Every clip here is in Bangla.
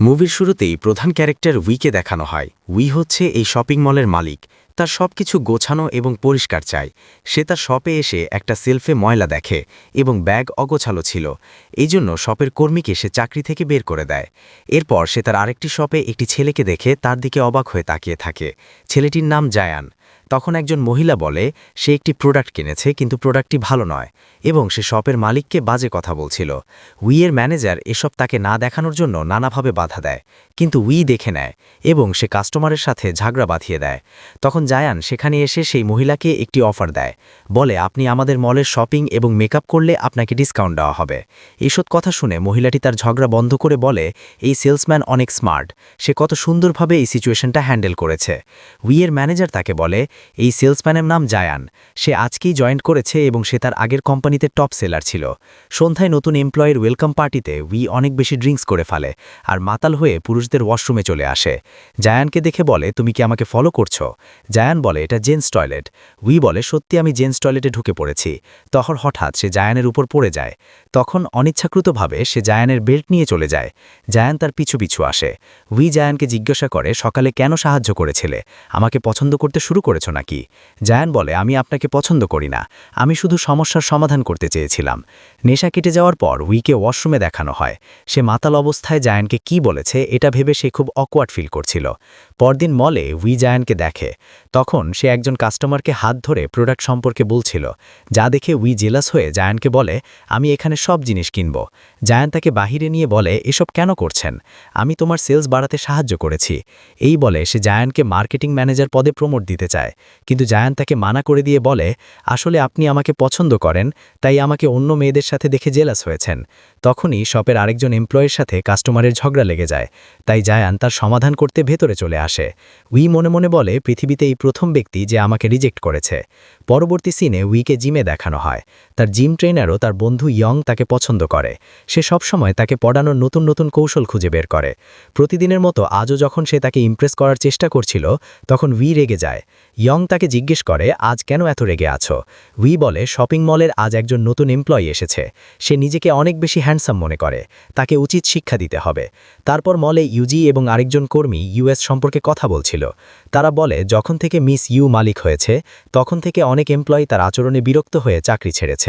মুভির শুরুতেই প্রধান ক্যারেক্টার উইকে দেখানো হয়। উই হচ্ছে এই শপিং মলের মালিক। তার সব কিছু গোছানো এবং পরিষ্কার চায় সে তার শপে এসে একটা সেলফে ময়লা দেখে এবং ব্যাগ অগোছালো ছিল। এই জন্য শপের কর্মীকে সে চাকরি থেকে বের করে দেয়। এরপর সে তার আরেকটি শপে একটি ছেলেকে দেখে তার দিকে অবাক হয়ে তাকিয়ে থাকে। ছেলেটির নাম জায়ান। তখন একজন মহিলা বলে, সে একটি প্রোডাক্ট কিনেছে, কিন্তু প্রোডাক্টটি ভালো নয়। এবং সে শপের মালিককে বাজে কথা বলছিল। উইয়ের ম্যানেজার এসব তাকে না দেখানোর জন্য নানাভাবে বাধা দেয়, কিন্তু উই দেখে নেয় এবং সে কাস্টমারের সাথে ঝাগড়া বাঁধিয়ে দেয়। তখন জায়ান সেখানে এসে সেই মহিলাকে একটি অফার দেয়, বলে, আপনি আমাদের মলের শপিং এবং মেকআপ করলে আপনাকে ডিসকাউন্ট দেওয়া হবে। এইসব কথা শুনে মহিলাটি তার ঝগড়া বন্ধ করে বলে, এই সেলসম্যান অনেক স্মার্ট। সে কত সুন্দরভাবে এই সিচুয়েশনটা হ্যান্ডেল করেছে। উইয়ের ম্যানেজার তাকে বলে এই সেলসম্যানের নাম জায়ান। সে আজকেই জয়েন্ট করেছে এবং সে তার আগের কোম্পানিতে টপ সেলার ছিল। সন্ধ্যায় নতুন এমপ্লয়ের ওয়েলকাম পার্টিতে উই অনেক বেশি ড্রিঙ্কস করে ফেলে আর মাতাল হয়ে পুরুষদের ওয়াশরুমে চলে আসে। জায়ানকে দেখে বলে, তুমি কি আমাকে ফলো করছ? জায়ান বলে, এটা জেন্টস টয়লেট। উই বলে, সত্যি আমি জেন্টস টয়লেটে ঢুকে পড়েছি। তখন হঠাৎ সে জায়ানের উপর পড়ে যায়। তখন অনিচ্ছাকৃতভাবে সে জায়ানের বেল্ট নিয়ে চলে যায়। জায়ান তার পিছু পিছু আসে। উই জায়ানকে জিজ্ঞাসা করে, সকালে কেন সাহায্য করেছিলে? আমাকে পছন্দ করতে শুরু করেছ নাকি? জায়ান বলে, আমি আপনাকে পছন্দ করি না। আমি শুধু সমস্যার সমাধান করতে চেয়েছিলাম। নেশা কেটে যাওয়ার পর উইকে ওয়াশরুমে দেখানো হয়। সে মাতাল অবস্থায় জায়ানকে কি বলেছে, এটা ভেবে সে খুব অকওয়ার্ড ফিল করছিল। পরদিন মলে উই জায়ানকে দেখে। তখন সে একজন কাস্টমারকে হাত ধরে প্রোডাক্ট সম্পর্কে বলছিল। যা দেখে উই জেলাস হয়ে জায়ানকে বলে, আমি এখানে সব জিনিস কিনব। জায়ান তাকে বাহিরে নিয়ে বলে, এসব কেন করছেন? আমি তোমার সেলস বাড়াতে সাহায্য করেছি। এই বলে সে জায়ানকে মার্কেটিং ম্যানেজার পদে প্রমোট দিতে চায়। কিন্তু জায়ান তাকে মানা করে দিয়ে বলে, আসলে আপনি আমাকে পছন্দ করেন, তাই আমাকে অন্য মেয়েদের সাথে দেখে জেলাস হয়েছেন। তখনই শপের আরেকজন এমপ্লয়ের সাথে কাস্টমারের ঝগড়া লেগে যায়। তাই জায়ান তার সমাধান করতে ভেতরে চলে আসে। উই মনে মনে বলে, পৃথিবীতে এই প্রথম ব্যক্তি যে আমাকে রিজেক্ট করেছে। পরবর্তী সিনে উইকে জিমে দেখানো হয়। তার জিম ট্রেনারও তার বন্ধু ইয়ং তাকে পছন্দ করে। সে সবসময় তাকে পড়ানোর নতুন নতুন কৌশল খুঁজে বের করে। প্রতিদিনের মতো আজও যখন সে তাকে ইমপ্রেস করার চেষ্টা করছিল, তখন উই রেগে যায়। ইয়ং তাকে জিজ্ঞেস করে, আজ কেন এত রেগে আছো? উই বলে, শপিং মলের আজ একজন নতুন এমপ্লয়ি এসেছে। সে নিজেকে অনেক বেশি হ্যান্ডসাম মনে করে। তাকে উচিত শিক্ষা দিতে হবে। তারপর মলে ইউজি এবং আরেকজন কর্মী ইউএস সম্পর্কে কথা বলছিল। তারা বলে, যখন থেকে মিস ইউ মালিক হয়েছে, তখন থেকে অনেক এমপ্লয়ি তার আচরণে বিরক্ত হয়ে চাকরি ছেড়েছে।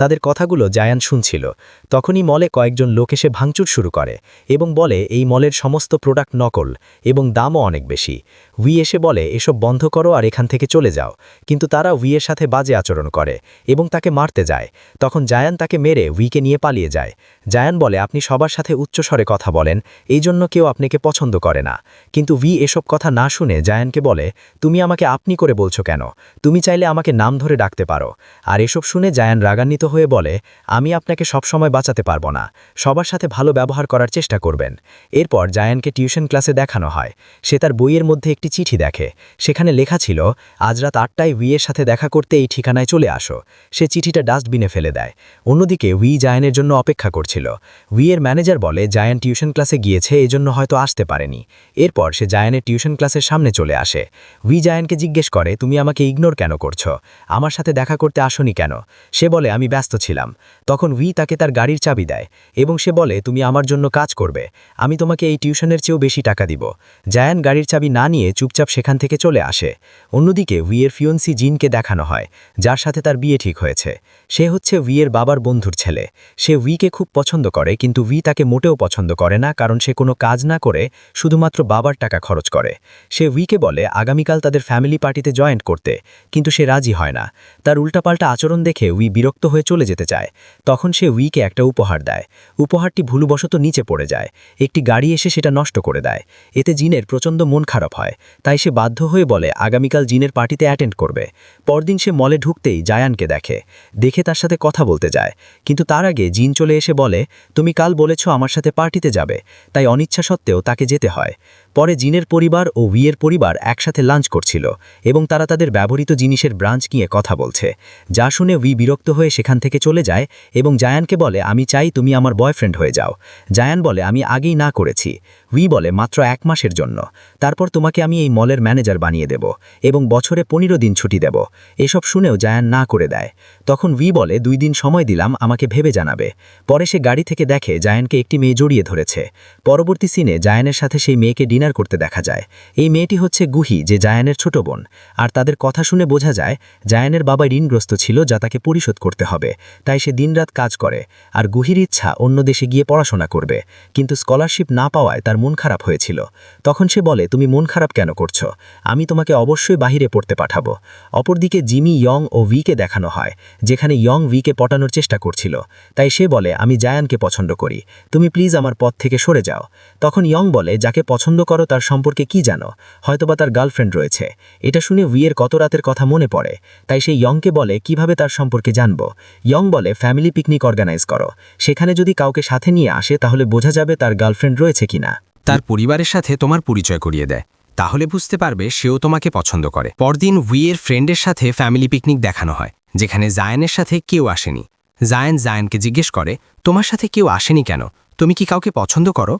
তাদের কথাগুলো জায়ান শুনছিল। তখনই মলে কয়েকজন লোক এসে ভাঙচুর শুরু করে এবং বলে, এই মলের সমস্ত প্রোডাক্ট নকল এবং দামও অনেক বেশি। উই এসে বলে, এসব বন্ধ করো আর এখান থেকে চলে যাও। কিন্তু তারা উইয়ের সাথে বাজে আচরণ করে এবং তাকে মারতে যায়। তখন জায়ান তাকে মেরে উইকে নিয়ে পালিয়ে যায়। জায়ান বলে, আপনি সবার সাথে উচ্চস্বরে কথা বলেন, এই জন্য কেউ আপনাকে পছন্দ করে না। কিন্তু উই এসব কথা না শুনে জায়ানকে বলে, তুমি আমাকে আপনি করে বলছো কেন? তুমি চাইলে আমাকে নাম ধরে ডাকতে পারো। আর এসব শুনে জায়ান রাগান্বিত হয়ে বলে, আমি আপনাকে সবসময় বাঁচাতে পারব না। সবার সাথে ভালো ব্যবহার করার চেষ্টা করবেন। এরপর জায়ানকে টিউশন ক্লাসে দেখানো হয়। সে তার বইয়ের মধ্যে একটি চিঠি দেখে। সেখানে লেখা ছিল, আজ রাত আটটায় উইয়ের সাথে দেখা করতে এই ঠিকানায় চলে আসো। সে চিঠিটা ডাস্টবিনে ফেলে দেয়। অন্যদিকে উই জায়ানের জন্য অপেক্ষা করছিল। উইয়ের ম্যানেজার বলে, জায়ান টিউশন ক্লাসে গিয়েছে এজন্য হয়তো আসতে পারেনি। এরপর সে জায়ানের টিউশন ক্লাসের সামনে চলে আসে। উই জায়ানকে জিজ্ঞেস করে, তুমি আমাকে ইগনোর কেন করছ? আমার সাথে দেখা করতে আসনি কেন? সে বলে, আমি ব্যস্ত ছিলাম। তখন উই তাকে তার গাড়ির চাবি দেয় এবং সে বলে, তুমি আমার জন্য কাজ করবে। আমি তোমাকে এই টিউশনের চেয়েও বেশি টাকা দিব। জায়ান গাড়ির চাবি না নিয়ে চুপচাপ সেখান থেকে চলে আসে। অন্যদিকে উইয়ের ফিয়ন্সি জিনকে দেখানো হয়, যার সাথে তার বিয়ে ঠিক হয়েছে। সে হচ্ছে উইয়ের বাবার বন্ধুর ছেলে। সে উইকে খুব পছন্দ করে, কিন্তু উই তাকে মোটেও পছন্দ করে না, কারণ সে কোনো কাজ না করে শুধুমাত্র বাবার টাকা খরচ করে। সে উইকে বলে, আগামীকাল তাদের ফ্যামিলি পার্টিতে জয়েন্ট করতে। কিন্তু সে রাজি হয় না। তার উল্টাপাল্টা আচরণ দেখে উই বিরক্ত হয়ে চলে যেতে চায়। তখন সে উইকে একটা উপহার দেয়। উপহারটি ভুলবশত নিচে পড়ে যায়। একটি গাড়ি এসে সেটা নষ্ট করে দেয়। এতে জিনের প্রচণ্ড মন খারাপ হয়। তাই সে বাধ্য হয়ে বলে, আগামীকাল জিনের পার্টিতে অ্যাটেন্ড করবে। পরদিন সে মলে ঢুকতেই জায়ানকে দেখে। দেখে তার সাথে কথা বলতে যায়। কিন্তু তার আগে জিন চলে এসে বলে, তুমি কাল বলেছ আমার সাথে পার্টিতে যাবে। তাই অনিচ্ছা সত্ত্বেও তাকে যেতে হয়। পরে জিনের পরিবার ও উইয়ের পরিবার একসাথে লাঞ্চ করছিল এবং তারা তাদের ব্যবহৃত জিনিসের ব্রাঞ্চ নিয়ে কথা বলছে। যা শুনে উই বিরক্ত হয়ে সেখান থেকে চলে যায় এবং জায়ানকে বলে, আমি চাই তুমি আমার বয়ফ্রেন্ড হয়ে যাও। জায়ান বলে, আমি আগেই না করেছি। উই বলে মাত্র এক মাসের জন্য। তারপর তোমাকে আমি এই মলের ম্যানেজার বানিয়ে দেব এবং বছরে পনেরো দিন ছুটি দেব। এসব শুনেও জায়ান না করে দেয়। তখন উই বলে, দুই দিন সময় দিলাম, আমাকে ভেবে জানাবে। পরে সে গাড়ি থেকে দেখে জায়ানকে একটি মেয়ে জড়িয়ে ধরেছে। পরবর্তী সিনে জায়ানের সাথে সেই মেয়েকে ডিনার করতে দেখা যায়। এই মেয়েটি হচ্ছে গুহি, যে জায়ানের ছোট বোন। আর তাদের কথা শুনে বোঝা যায়, জায়ানের বাবা ঋণগ্রস্ত ছিল, যা তাকে পরিশোধ করতে হবে। তাই সে দিনরাত কাজ করে। আর গুহির ইচ্ছা অন্য দেশে গিয়ে পড়াশোনা করবে। কিন্তু স্কলারশিপ না পাওয়ায় তার মন খারাপ হয়েছিল। তখন সে বলে, তুমি মন খারাপ কেন করছ? আমি তোমাকে অবশ্যই বাহিরে পড়তে পাঠাবো। অপরদিকে জিমি ইয়ং ও ভিকে দেখানো হয়, যেখানে ইয়ং ভিকে পটানোর চেষ্টা করছিল। তাই সে বলে, আমি জায়ানকে পছন্দ করি। তুমি প্লিজ আমার পথ থেকে সরে যাও। তখন ইয়ং বলে, যাকে পছন্দ করো তার সম্পর্কে কি জানো? হয়তোবা তার গার্লফ্রেন্ড রয়েছে। এটা শুনে উইয়ের কত রাতের কথা মনে পড়ে। তাই সে ইয়ংকে বলে, কীভাবে তার সম্পর্কে জানব? ইয়ং বলে, ফ্যামিলি পিকনিক অর্গানাইজ করো। সেখানে যদি কাউকে সাথে নিয়ে আসে, তাহলে বোঝা যাবে তার গার্লফ্রেন্ড রয়েছে কিনা। তার পরিবারের সাথে তোমার পরিচয় করিয়ে দেয়। তাহলে বুঝতে পারবে সেও তোমাকে পছন্দ করে। পরদিন উইয়ের ফ্রেন্ডের সাথে ফ্যামিলি পিকনিক দেখানো হয়, যেখানে জায়ানের সাথে কেউ আসেনি। জায়ান জায়ানকে জিজ্ঞেস করে, তোমার সাথে কেউ আসেনি কেন? তুমি কি কাউকে পছন্দ করো?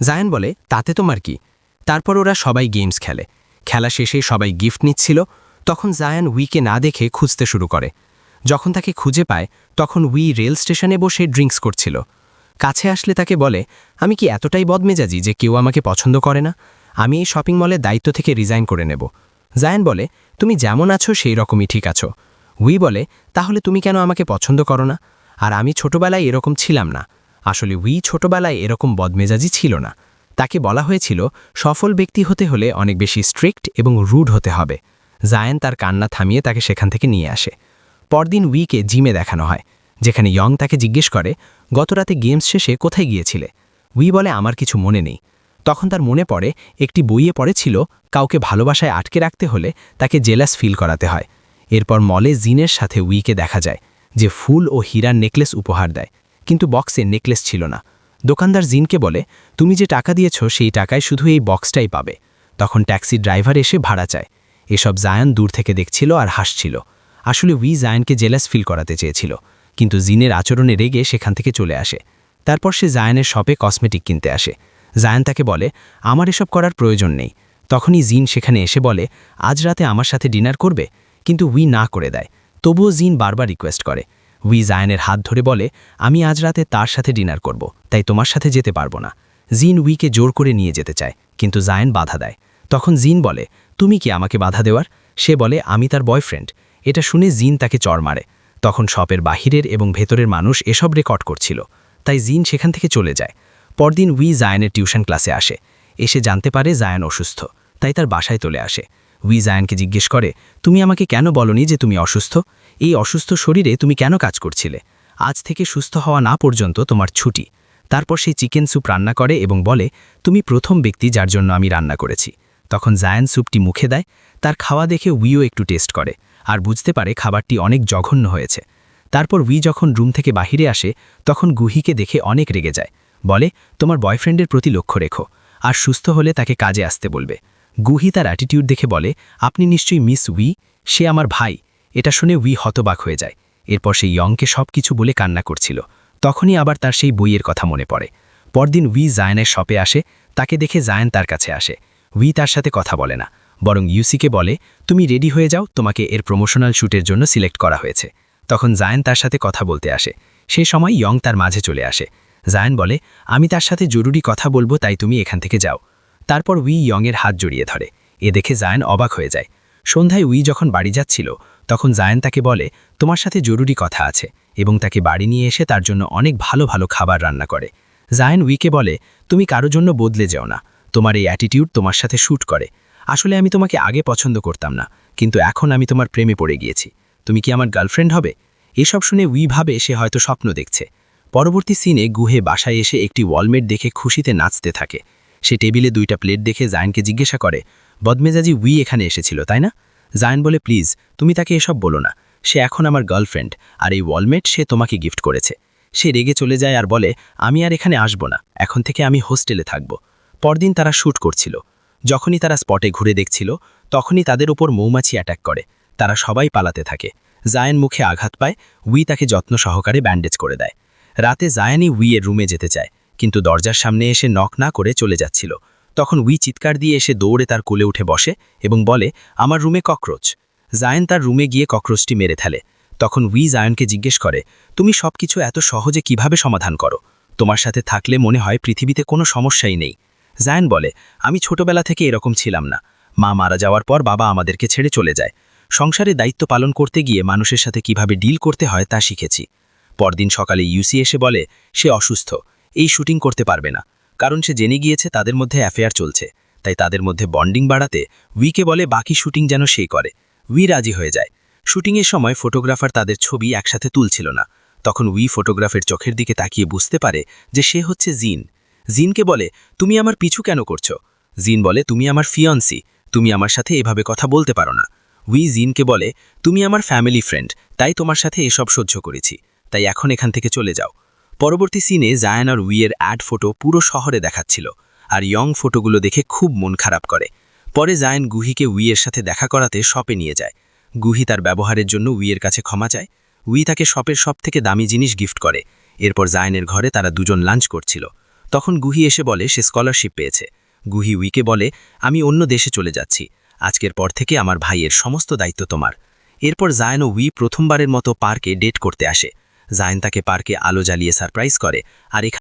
জায়ান বলে, তাতে তোমার কি? তারপর ওরা সবাই গেমস খেলে। খেলা শেষে সবাই গিফট নিচ্ছিল। তখন জায়ান উইকে না দেখে খুঁজতে শুরু করে। যখন তাকে খুঁজে পায়, তখন উই রেল স্টেশনে বসে ড্রিঙ্কস করছিল। কাছে আসলে তাকে বলে, আমি কি এতটাই বদমেজাজি যে কেউ আমাকে পছন্দ করে না? আমি এই শপিং মলের দায়িত্ব থেকে রিজাইন করে নেব। জায়ান বলে, তুমি যেমন আছো, সেই রকমই ঠিক আছো। উই বলে, তাহলে তুমি কেন আমাকে পছন্দ করো না? আর আমি ছোটবেলায় এরকম ছিলাম না। আসলে উই ছোটবেলায় এরকম বদমেজাজি ছিল না। তাকে বলা হয়েছিল, সফল ব্যক্তি হতে হলে অনেক বেশি স্ট্রিক্ট এবং রুড হতে হবে। জায়ান তার কান্না থামিয়ে তাকে সেখান থেকে নিয়ে আসে। পরদিন উইকে জিমে দেখানো হয়। যেখানে ইয়ং তাকে জিজ্ঞেস করে, গতরাতে গেমস শেষে কোথায় গিয়েছিলে? উই বলে, আমার কিছু মনে নেই। তখন তার মনে পড়ে, একটি বইয়ে পড়েছিল, কাউকে ভালোবাসায় আটকে রাখতে হলে তাকে জেলাস ফিল করাতে হয়। এরপর মলে জিনের সাথে উইকে দেখা যায়, যে ফুল ও হীরার নেকলেস উপহার দেয়। কিন্তু বক্সে নেকলেস ছিল না। দোকানদার জিনকে বলে, তুমি যে টাকা দিয়েছ, সেই টাকায় শুধু এই বক্সটাই পাবে। তখন ট্যাক্সি ড্রাইভার এসে ভাড়া চায়। এসব জায়ান দূর থেকে দেখছিল আর হাসছিল। আসলে উই জায়ানকে জেলাস ফিল করাতে চেয়েছিল। কিন্তু জিনের আচরণে রেগে সেখান থেকে চলে আসে। তারপর সে জায়ানের শপে কসমেটিক কিনতে আসে। জায়ান তাকে বলে, আমার এসব করার প্রয়োজন নেই। তখনই জিন সেখানে এসে বলে, আজ রাতে আমার সাথে ডিনার করবে? কিন্তু উই না করে দেয়। তবুও জিন বারবার রিকোয়েস্ট করে। উই জায়ানের হাত ধরে বলে, আমি আজ রাতে তার সাথে ডিনার করব, তাই তোমার সাথে যেতে পারব না। জিন উইকে জোর করে নিয়ে যেতে চায়, কিন্তু জায়ান বাধা দেয়। তখন জিন বলে, তুমি কি আমাকে বাধা দেওয়ার? সে বলে, আমি তার বয়ফ্রেন্ড। এটা শুনে জিন তাকে চর মারে। তখন শপের বাহিরের এবং ভেতরের মানুষ এসব রেকর্ড করছিল। তাই জিন সেখান থেকে চলে যায়। পরদিন উই জায়ানের টিউশন ক্লাসে আসে। এসে জানতে পারে জায়ান অসুস্থ। তাই তার বাসায় চলে আসে। উই জায়ানকে জিজ্ঞেস করে, তুমি আমাকে কেন বলনি যে তুমি অসুস্থ? এই অসুস্থ শরীরে তুমি কেন কাজ করছিলে? আজ থেকে সুস্থ হওয়া না পর্যন্ত তোমার ছুটি। তারপর সেই চিকেন স্যুপ রান্না করে এবং বলে, তুমি প্রথম ব্যক্তি যার জন্য আমি রান্না করেছি। তখন জায়ান স্যুপটি মুখে দেয়। তার খাওয়া দেখে উইও একটু টেস্ট করে। আর বুঝতে পারে খাবারটি অনেক জঘন্য হয়েছে। তারপর উই যখন রুম থেকে বাহিরে আসে, তখন গুহিকে দেখে অনেক রেগে যায়। বলে, তোমার বয়ফ্রেন্ডের প্রতি লক্ষ্য রেখো, আর সুস্থ হলে তাকে কাজে আসতে বলবে। গুহি তার অ্যাটিটিউড দেখে বলে, আপনি নিশ্চয়ই মিস উই, সে আমার ভাই। এটা শুনে উই হতবাক হয়ে যায়। এরপর সেই ইয়ংকে সব কিছু বলে কান্না করছিল। তখনই আবার তার সেই বইয়ের কথা মনে পড়ে। পরদিন উই জায়নের শপে আসে, তাকে দেখে জায়ন তার কাছে আসে। উই তার সাথে কথা বলে না। বরং ইউসিকে বলে, তুমি রেডি হয়ে যাও, তোমাকে এর প্রমোশনাল শ্যুটের জন্য সিলেক্ট করা হয়েছে। তখন জায়ন তার সাথে কথা বলতে আসে। সেই সময় ইয়ং তার মাঝে চলে আসে। জায়ন বলে, আমি তার সাথে জরুরি কথা বলব, তাই তুমি এখান থেকে যাও। তারপর উই ইয়ংয়ের হাত জড়িয়ে ধরে। এ দেখে জায়ন অবাক হয়ে যায়। সন্ধ্যায় উই যখন বাড়ি যাচ্ছিল, তখন জায়ন তাকে বলে, তোমার সাথে জরুরি কথা আছে এবং তাকে বাড়ি নিয়ে এসে তার জন্য অনেক ভালো ভালো খাবার রান্না করে। জায়ন উইকে বলে, তুমি কারও জন্য বদলে যাও না। তোমার এই অ্যাটিটিউড তোমার সাথে শ্যুট করে। আসলে আমি তোমাকে আগে পছন্দ করতাম না, কিন্তু এখন আমি তোমার প্রেমে পড়ে গিয়েছি। তুমি কি আমার গার্লফ্রেন্ড হবে? এসব শুনে উই ভাবে সে হয়তো স্বপ্ন দেখছে। পরবর্তী সিনে গুহে বাসায় এসে একটি ওয়ালমেট দেখে খুশিতে নাচতে থাকে। সে টেবিলে দুইটা প্লেট দেখে জায়নকে জিজ্ঞাসা করে, বদমেজাজি উই এখানে এসেছিল, তাই না? জায়ন বলে, প্লিজ, তুমি তাকে এসব বলো না। সে এখন আমার গার্লফ্রেন্ড, আর এই ওয়ালমেট সে তোমাকে গিফট করেছে। সে রেগে চলে যায় আর বলে, আমি আর এখানে আসব না, এখন থেকে আমি হোস্টেলে থাকব। পরদিন তারা শ্যুট করছিল। যখনই তারা স্পটে ঘুরে দেখছিল, তখনই তাদের উপর মৌমাছি অ্যাটাক করে। তারা সবাই পালাতে থাকে। জায়ান মুখে আঘাত পায়, উই তাকে যত্ন সহকারে ব্যান্ডেজ করে দেয়। রাতে জায়ানই উই এর রুমে যেতে চায়, কিন্তু দরজার সামনে এসে নক না করে চলে যাচ্ছিল। তখন উই চিৎকার দিয়ে এসে দৌড়ে তার কোলে উঠে বসে এবং বলে, আমার রুমে ককরোচ জায়ান তার রুমে গিয়ে ককরোচটি মেরে ফেলে। তখন উই জায়নকে জিজ্ঞেস করে, তুমি সবকিছু এত সহজে কীভাবে সমাধান করো? তোমার সাথে থাকলে মনে হয় পৃথিবীতে কোনো সমস্যাই নেই। জায়ান বলে, আমি ছোটবেলা থেকে এরকম ছিলাম না। মা মারা যাওয়ার পর বাবা আমাদেরকে ছেড়ে চলে যায়। সংসারে দায়িত্ব পালন করতে গিয়ে মানুষের সাথে কীভাবে ডিল করতে হয় তা শিখেছি। পরদিন সকালে ইউসি এসে বলে, সে অসুস্থ। এই শুটিং করতে পারবে না। কারণ সে জেনে গিয়েছে তাদের মধ্যে অ্যাফেয়ার চলছে। তাই তাদের মধ্যে বন্ডিং বাড়াতে উইকে বলে বাকি শুটিং যেন সেই করে। উই রাজি হয়ে যায়। শুটিংয়ের সময় ফটোগ্রাফার তাদের ছবি একসাথে তুলছিল না। তখন উই ফটোগ্রাফের চোখের দিকে তাকিয়ে বুঝতে পারে যে সে হচ্ছে জিন। জিনকে বলে, তুমি আমার পিছু কেন করছ? জিন বলে, তুমি আমার ফিয়ন্সি। তুমি আমার সাথে এভাবে কথা বলতে পারো না। উই জিনকে বলে, তুমি আমার ফ্যামিলি ফ্রেন্ড, তাই তোমার সাথে এসব সহ্য করেছি। তাই এখন এখান থেকে চলে যাও। পরবর্তী সিনে জায়ান আর উইয়ের অ্যাড ফটো পুরো শহরে দেখাচ্ছিল, আর ইয়ং ফটোগুলো দেখে খুব মন খারাপ করে। পরে জায়ান গুহিকে উইয়ের সাথে দেখা করাতে শপে নিয়ে যায়। গুহি তার ব্যবহারের জন্য উইয়ের কাছে ক্ষমা চায়। উই তাকে শপের সব থেকে দামি জিনিস গিফট করে। এরপর জায়ানের ঘরে তারা দুজন লাঞ্চ করছিল। তখন গুহি এসে বলে, সে স্কলারশিপ পেয়েছে। গুহি উইকে বলে, আমি অন্য দেশে চলে যাচ্ছি। আজকের পর থেকে আমার ভাইয়ের সমস্ত দায়িত্ব তোমার। এরপর জায়ন ও উই প্রথমবারের মতো পার্কে ডেট করতে আসে। জায়ন তাকে পার্কে আলো জ্বালিয়ে সারপ্রাইজ করে, আর